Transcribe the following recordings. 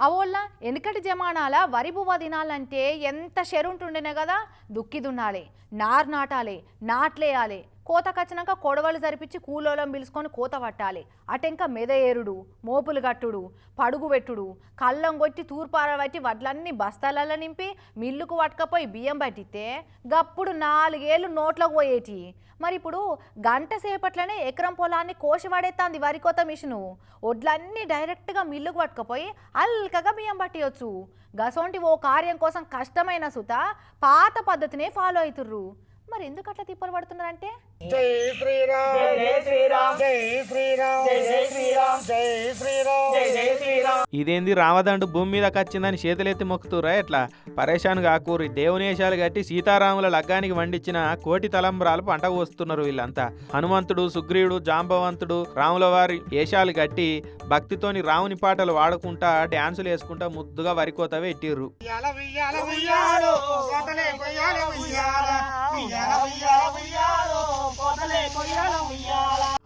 అవోళ్ళ వెనుకటి జమానాల వరి బువ్వ తినాలంటే ఎంత షెరుంటుండేనే కదా? దుక్కి దున్నాలి నారు నాటాలి నాట్లేయాలి కోతకొచ్చినాక కొడవలు జరిపించి కూలోలం పిలుచుకొని కోత పట్టాలి. అటెంక మెద ఏరుడు మోపులు కట్టుడు పడుగు పెట్టుడు కళ్ళం కొట్టి తూర్పార పట్టి వడ్లన్నీ బస్తాలలో నింపి మిల్లుకు పట్టుకపోయి బియ్యం పట్టితే గప్పుడు నాలుగేళ్ళు నోట్లకు పోయేటి. మరి ఇప్పుడు గంట సేపట్లోనే ఎకరం పొలాన్ని కోసి పడేస్తాంది వరి కోత మిషను. వడ్లన్నీ డైరెక్ట్గా మిల్లుకు పట్టుకపోయి అల్కగా బియ్యం పట్టియొచ్చు. గసోంటి ఓ కార్యం కోసం కష్టమైన సుత పాత పద్ధతినే ఫాలో అవుతుర్రు మరి ఎందుకు అట్లా తిప్పలు పడుతున్నారంటే? జై శ్రీరామ్. జై శ్రీరామ్. జై శ్రీరామ్. జై శ్రీరామ్. జై శ్రీరామ్. జై శ్రీరామ్. ఇదేంది రావదండు భూమి మీదకి వచ్చిందని చేతులెత్తి మొక్కుతురా ఎట్లా? పరేషాన్ కాకూరి దేవునేశాలు కట్టి సీతారాముల లగ్గానికి వండించిన కోటి తలంబరాలు పంట కోస్తున్నారు వీళ్ళంతా. హనుమంతుడు సుగ్రీవుడు జాంబవంతుడు రాముల వారి వేషాలు కట్టి భక్తితోని రాముని పాటలు వాడుకుంటా డ్యాన్సులు వేసుకుంటా ముద్దుగా వరికోత పెట్టిర్రు.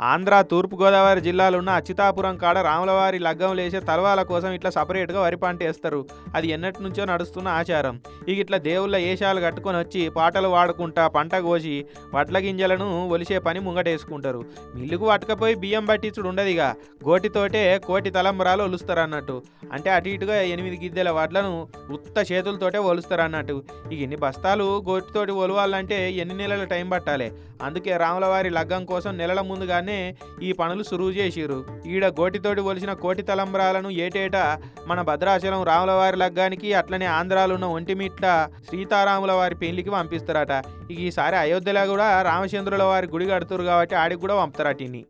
ఆంధ్ర తూర్పుగోదావరి జిల్లాలో ఉన్న అచ్యుతాపురం కాడ రాములవారి లగ్గం లేసే తలవాల కోసం ఇట్లా సపరేట్గా వరి పంట వేస్తారు అది ఎన్నటి నుంచో నడుస్తున్న ఆచారం. ఇక ఇట్లా దేవుళ్ళ ఏషాలు కట్టుకొని వచ్చి పాటలు వాడుకుంటా పంట కోసి వడ్ల గింజలను ఒలిసే పని ముంగటేసుకుంటారు. మిల్లుకు పట్టుకపోయి బియ్యం పట్టించుడు ఉండదు ఇక గోటితోటే కోటి తలంబరాలు ఒలుస్తారు అన్నట్టు అంటే అటు ఇటుగా ఎనిమిది గిద్దెల వడ్లను ఉత్త చేతులతోటే ఒలుస్తారు అన్నట్టు ఇక ఇన్ని బస్తాలు గోటితోటి ఒలవాలంటే ఎన్ని నెలల టైం పట్టాలి. అందుకే రాములవారి లగ్గం కోసం నెలల రాగానే ఈ పనులు సురువు చేసిరు ఈడ గోటితోటి ఒలిసిన కోటి తలంబరాలను ఏటేటా మన భద్రాచలం రాములవారి లగ్గానికి అట్లనే ఆంధ్రాలున్న ఒంటిమిట్ట సీతారాముల వారి పెళ్ళికి పంపిస్తారట. ఇక ఈసారి అయోధ్యలో కూడా రామచంద్రుల వారి గుడి కడుతురు కాబట్టి ఆడికి కూడా పంపుతారట ఇన్ని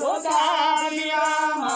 లోకాభిరామ